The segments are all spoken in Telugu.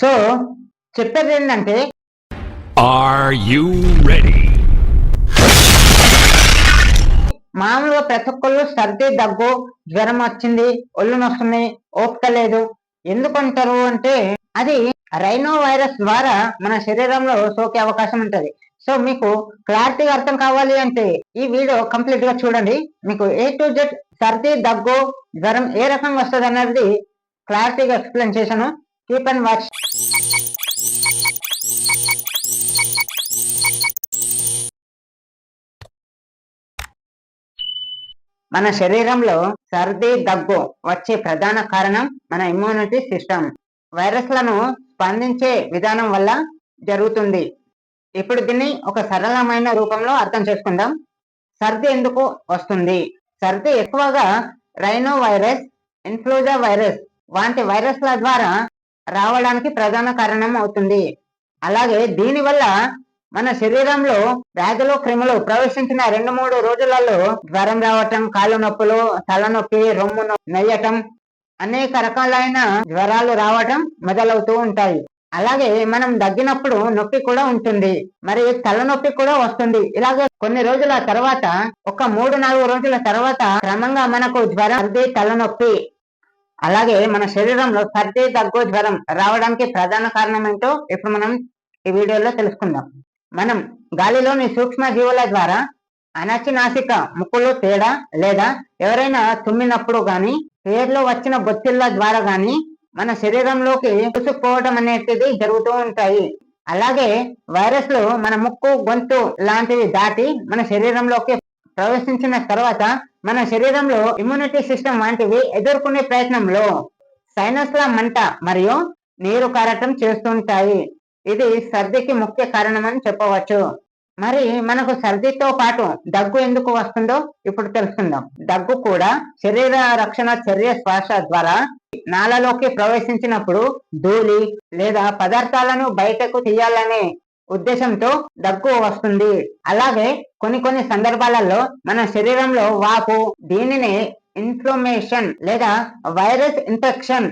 సో చెప్పేది ఏంటంటే Are you ready? మామూలుగా ప్రతి ఒక్కళ్ళు సర్ది దగ్గు జ్వరం వచ్చింది ఒళ్ళు నొస్తుంది ఓపిక లేదు. ఎందుకంటారు అంటే అది రైనో వైరస్ ద్వారా మన శరీరంలో సోకే అవకాశం ఉంటది. సో మీకు క్లారిటీగా అర్థం కావాలి అంటే ఈ వీడియో కంప్లీట్గా చూడండి. మీకు ఏ టు జెడ్ సర్ది దగ్గు జ్వరం ఏ రకంగా వస్తుంది అన్నది క్లారిటీగా ఎక్స్ప్లెయిన్ చేశాను. కీప్ అండ్ వాచ్ మన శరీరంలో సర్ది దగ్గు వచ్చే ప్రధాన కారణం మన ఇమ్యూనిటీ సిస్టమ్ వైరస్లను స్పందించే విధానం వల్ల జరుగుతుంది. ఇప్పుడు దీన్ని ఒక సరళమైన రూపంలో అర్థం చేసుకుందాం. సర్ది ఎందుకు వస్తుంది? సర్ది ఎక్కువగా రైనో వైరస్ ఇన్ఫ్లూజా వైరస్ వంటి వైరస్ల ద్వారా రావడానికి ప్రధాన కారణం అవుతుంది. అలాగే దీనివల్ల మన శరీరంలో వ్యాధులు క్రిములు ప్రవేశించిన రెండు మూడు రోజులలో జ్వరం రావటం కాళ్ళు నొప్పులు తలనొప్పి రొమ్ము నెయ్యటం అనేక రకాలైన జ్వరాలు రావటం మొదలవుతూ ఉంటాయి. అలాగే మనం దగ్గినప్పుడు నొప్పి కూడా ఉంటుంది. మరి తలనొప్పి కూడా వస్తుంది. ఇలాగే కొన్ని రోజుల తర్వాత ఒక మూడు నాలుగు రోజుల తర్వాత క్రమంగా మనకు జ్వరం తలనొప్పి అలాగే మన శరీరంలో సర్ది దగ్గు జ్వరం రావడానికి ప్రధాన కారణం ఏంటో ఇప్పుడు మనం ఈ వీడియోలో తెలుసుకుందాం. మనం గాలిలోని సూక్ష్మ జీవుల ద్వారా అనచినాసిక ముక్కులు తేడా లేదా ఎవరైనా తుమ్మినప్పుడు గాని పేర్లో వచ్చిన బొత్తిళ్ళ ద్వారా గాని మన శరీరంలోకి పుసుకుపోవడం అనేది జరుగుతూ ఉంటాయి. అలాగే వైరస్లు మన ముక్కు గొంతు లాంటివి దాటి మన శరీరంలోకి ప్రవేశించిన తర్వాత మన శరీరంలో ఇమ్యూనిటీ సిస్టమ్ వంటివి ఎదుర్కొనే ప్రయత్నంలో సైనస్ల మంట మరియు నీరు కారటం చేస్తుంటాయి. ఇది సర్దికి ముఖ్య కారణం అని చెప్పవచ్చు. మరి మనకు సర్దితో పాటు దగ్గు ఎందుకు వస్తుందో ఇప్పుడు తెలుసుకుందాం. దగ్గు కూడా శరీర రక్షణ చర్య శ్వాస ద్వారా నాలలోకి ప్రవేశించినప్పుడు ధూళి లేదా పదార్థాలను బయటకు తీయాలనే ఉద్దేశంతో దగ్గు వస్తుంది. అలాగే కొన్ని కొన్ని సందర్భాలలో మన శరీరంలో వాపు దీనిని ఇన్ఫ్లమేషన్ లేదా వైరస్ ఇన్ఫెక్షన్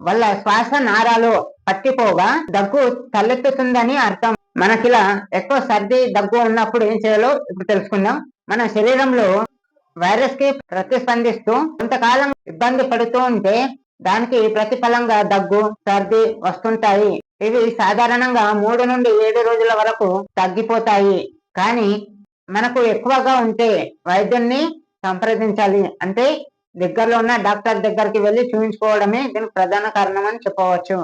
వల్ల శ్వాస నారాలు పట్టిపోగా దగ్గు తలెత్తుతుందని అర్థం. మనకిలా ఎక్కువ సర్ది దగ్గు ఉన్నప్పుడు ఏం చేయాలో ఇప్పుడు తెలుసుకుందాం. మన శరీరంలో వైరస్కి ప్రతిస్పందిస్తూ కొంతకాలం ఇబ్బంది పడుతూ ఉంటే దానికి ప్రతిఫలంగా దగ్గు సర్ది వస్తుంటాయి. ఇవి సాధారణంగా మూడు నుండి ఏడు రోజుల వరకు తగ్గిపోతాయి. కానీ మనకు ఎక్కువగా ఉంటే వైద్యున్ని సంప్రదించాలి. అంటే దగ్గరలో ఉన్న డాక్టర్ దగ్గరికి వెళ్ళి చూపించుకోవడమే దీనికి ప్రధాన కారణం అని చెప్పవచ్చు.